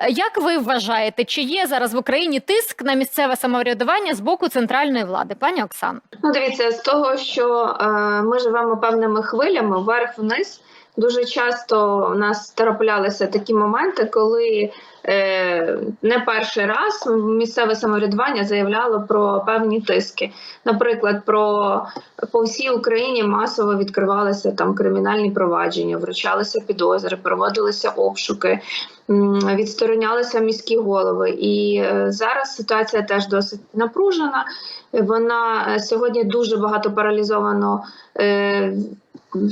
Е, Як ви вважаєте, чи є зараз в Україні тиск на місцеве самоврядування з боку центральної влади, пані Оксано? Ну, дивіться, з того, що е, ми живемо певними хвилями, вверх-вниз. Дуже часто у нас траплялися такі моменти, коли е, не перший раз місцеве самоврядування заявляло про певні тиски. Наприклад, про по всій Україні масово відкривалися там кримінальні провадження, вручалися підозри, проводилися обшуки, відсторонялися міські голови. І е, зараз ситуація теж досить напружена. Вона е, сьогодні дуже багато паралізовано е,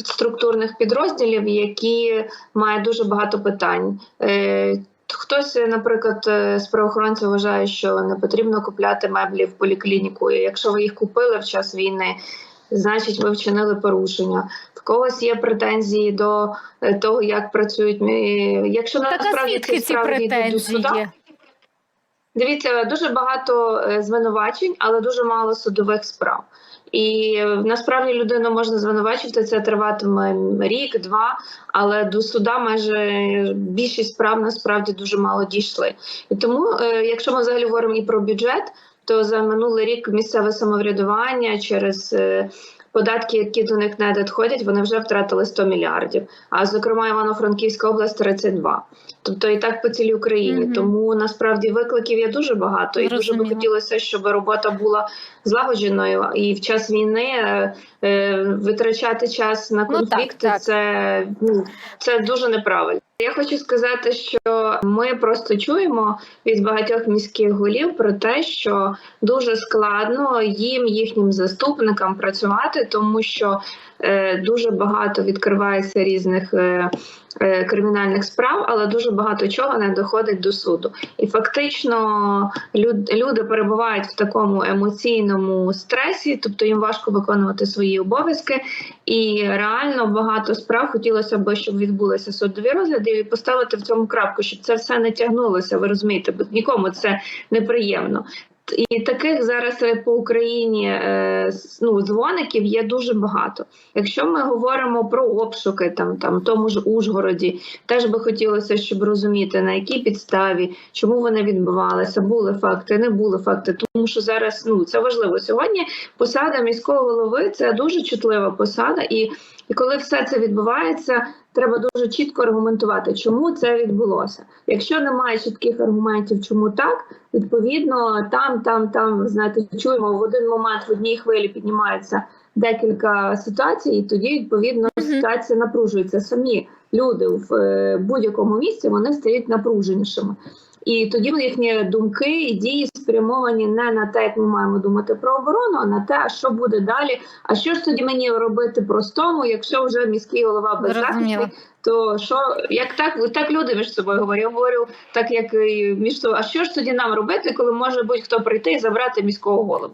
структурних підрозділів, які мають дуже багато питань. Е, Хтось, наприклад, е, з правоохоронців вважає, що не потрібно купляти меблі в поліклініку. І якщо ви їх купили в час війни, значить ви вчинили порушення. В когось є претензії до е, того, як працюють. Якщо Так а насправді звідки ці справи йдуть до суда, Дивіться, дуже багато е, звинувачень, але дуже мало судових справ. І е, насправді людину можна звинувачити, це триватиме рік, два, але до суда майже більшість справ насправді дуже мало дійшли. І тому, е, якщо ми взагалі говоримо і про бюджет, то за минулий рік місцеве самоврядування через податки, які до них не надходять, вони вже втратили 100 мільярдів. А зокрема, Івано-Франківська область 32. Тобто і так по цілій Україні. Мгм. Тому насправді викликів є дуже багато, і дуже би хотілося, щоб робота була злагодженою. І в час війни е, витрачати час на Ну, так, конфлікти так. це ну це дуже неправильно. Я хочу сказати, що ми просто чуємо від багатьох міських голів про те, що дуже складно їм, їхнім заступникам працювати, тому що е, дуже багато відкривається різних. Е, е, Кримінальних справ, але дуже багато чого не доходить до суду, і фактично люди перебувають в такому емоційному стресі, тобто їм важко виконувати свої обов'язки, і реально багато справ хотілося б, щоб відбулися судові розгляди і поставити в цьому крапку, щоб це все не тягнулося. Ви розумієте, бо нікому це неприємно. І таких зараз е, по Україні е, ну, дзвоників є дуже багато. Якщо ми говоримо про обшуки, там там тому ж Ужгороді, теж би хотілося, щоб розуміти на якій підставі, чому вони відбувалися, були факти, не були факти. Тому що зараз ну це важливо. Сьогодні посада міського голови це дуже чутлива посада, і, і коли все це відбувається, треба дуже чітко аргументувати, чому це відбулося. Якщо немає чітких аргументів, чому так, відповідно там, там, там знаєте, чуємо в один момент в одній хвилі піднімається декілька ситуацій, і тоді відповідно ситуація напружується. Самі люди в е, будь-якому місці вони стають напруженішими. І тоді їхні думки і дії спрямовані не на те, як ми маємо думати про оборону, а на те, а що буде далі. А що ж тоді мені робити простому, якщо вже міський голова без беззахисний, то що як так, так люди між собою говорять? Говорю так, як між собою. А що ж тоді нам робити, коли може будь-хто прийти і забрати міського голову?